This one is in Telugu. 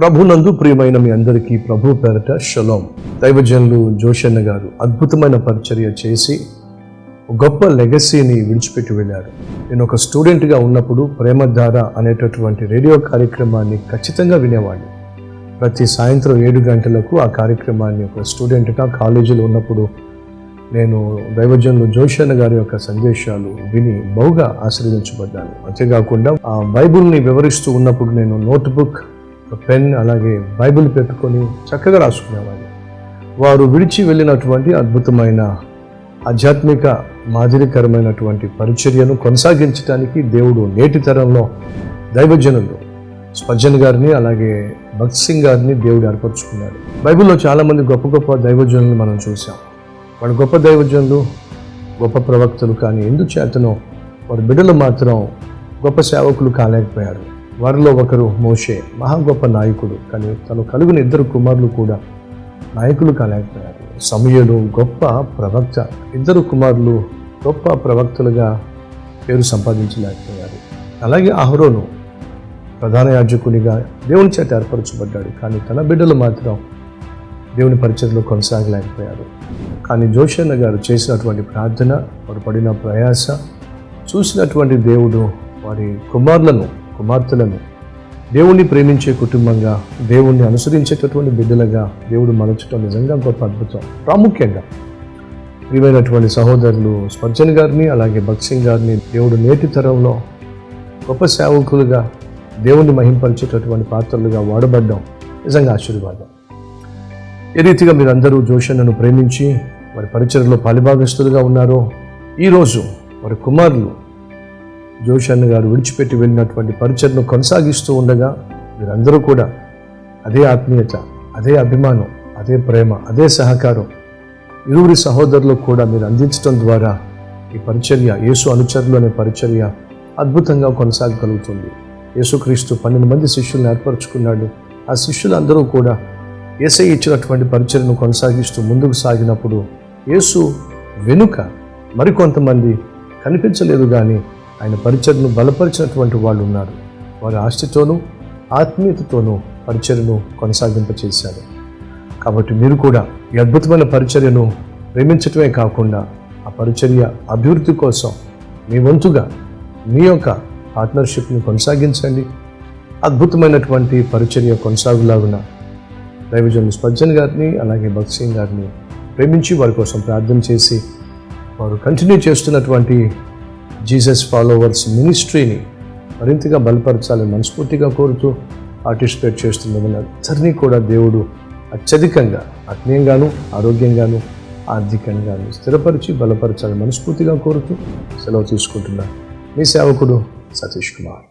ప్రభునందు ప్రియమైన మీ అందరికీ ప్రభు పేరట షలోం. దైవజనులు జోషన్న గారు అద్భుతమైన పరిచర్య చేసి గొప్ప లెగసీని విడిచిపెట్టి వెళ్ళారు. నేను ఒక స్టూడెంట్గా ఉన్నప్పుడు ప్రేమధార అనేటటువంటి రేడియో కార్యక్రమాన్ని ఖచ్చితంగా వినేవాడిని. ప్రతి సాయంత్రం ఏడు గంటలకు ఆ కార్యక్రమాన్ని ఒక స్టూడెంట్గా కాలేజీలో ఉన్నప్పుడు నేను దైవజనులు జోషన్న గారి యొక్క సందేశాలు విని బహుగా ఆశీర్వదించబడ్డాను. అంతేకాకుండా ఆ బైబిల్ని వివరిస్తూ ఉన్నప్పుడు నేను నోట్బుక్ పెన్ అలాగే బైబిల్ పెట్టుకొని చక్కగా రాసుకునేవాడిని వారు విడిచి వెళ్ళినటువంటి అద్భుతమైన ఆధ్యాత్మిక మాదిరికరమైనటువంటి పరిచర్యను కొనసాగించడానికి దేవుడు నేటి తరంలో దైవజనులు స్పజన్ గారిని అలాగే భక్త్ సింగ్ గారిని దేవుడు ఏర్పరచుకున్నాడు. బైబిల్లో చాలామంది గొప్ప గొప్ప దైవజనులు మనం చూసాం వాడు గొప్ప దైవజనులు గొప్ప ప్రవక్తలు కానీ ఎందుచేతనో వారి బిడ్డలు మాత్రం గొప్ప సేవకులు కాలేకపోయారు. వారిలో ఒకరు మోషే మహా గొప్ప నాయకుడు. కానీ తను కలిగిన ఇద్దరు కుమారులు కూడా నాయకులు కాలేకపోయారు. సమయుడు గొప్ప ప్రవక్త ఇద్దరు కుమారులు గొప్ప ప్రవక్తలుగా పేరు సంపాదించలేకపోయారు. అలాగే అహరోను ప్రధాన యాజకునిగా దేవుని చేత ఏర్పరచబడ్డాడు. కానీ తన బిడ్డలు మాత్రం దేవుని పరిచయలో కొనసాగలేకపోయారు. కానీ జోషన్న గారు చేసినటువంటి ప్రార్థన వారు పడిన ప్రయాస చూసినటువంటి దేవుడు వారి కుమారులను కుమార్తెలను దేవుణ్ణి ప్రేమించే కుటుంబంగా దేవుణ్ణి అనుసరించేటటువంటి బిడ్డలుగా దేవుడు మలచడం నిజంగా గొప్ప అద్భుతం. ప్రాముఖ్యంగా ప్రియమైనటువంటి సహోదరులు స్పర్జన్ గారిని అలాగే భక్సింగ్ గారిని దేవుడు నేటి తరంలో గొప్ప సేవకులుగా దేవుణ్ణి మహింపరిచేటటువంటి పాత్రలుగా వాడబడ్డం నిజంగా ఆశీర్వాదం. ఏ రీతిగా మీరందరూ జోషన్నను ప్రేమించి వారి పరిచయలో పాలిభాగస్తులుగా ఉన్నారో ఈరోజు వారి కుమారులు జోషన్న గారు విడిచిపెట్టి వెళ్ళినటువంటి పరిచయను కొనసాగిస్తూ ఉండగా మీరందరూ కూడా అదే ఆత్మీయత అదే అభిమానం అదే ప్రేమ అదే సహకారం ఇరువురి సహోదరులకు కూడా మీరు అందించడం ద్వారా ఈ పరిచర్య యేసు అనుచరులు అనే పరిచర్య అద్భుతంగా కొనసాగగలుగుతుంది యేసుక్రీస్తు పన్నెండు మంది శిష్యులను ఏర్పరచుకున్నాడు. ఆ శిష్యులందరూ కూడా ఏసై ఇచ్చినటువంటి పరిచర్యను కొనసాగిస్తూ ముందుకు సాగినప్పుడు యేసు వెనుక మరికొంతమంది కనిపించలేదు కానీ ఆయన పరిచయను బలపరిచినటువంటి వాళ్ళు ఉన్నారు. వారి ఆస్తితోనూ ఆత్మీయతతోనూ పరిచయను కొనసాగింపచేశారు. కాబట్టి మీరు కూడా ఈ అద్భుతమైన పరిచర్యను ప్రేమించటమే కాకుండా ఆ పరిచర్య అభివృద్ధి కోసం మీ వంతుగా మీ యొక్క పార్ట్నర్షిప్ని కొనసాగించండి. అద్భుతమైనటువంటి పరిచర్య కొనసాగులాగున దైవజనులు స్పర్జన్ గారిని అలాగే భగత్ సింగ్ గారిని ప్రేమించి వారి కోసం ప్రార్థన చేసి వారు కంటిన్యూ చేస్తున్నటువంటి జీసస్ ఫాలోవర్స్ మినిస్ట్రీని మరింతగా బలపరచాలని మనస్ఫూర్తిగా కోరుతూ పార్టిసిపేట్ చేస్తున్న అందరినీ కూడా దేవుడు అత్యధికంగా ఆత్మీయంగాను ఆరోగ్యంగాను ఆర్థికంగాను స్థిరపరిచి బలపరచాలని మనస్ఫూర్తిగా కోరుతూ సెలవు తీసుకుంటున్నాను. మీ సేవకుడు సతీష్ కుమార్.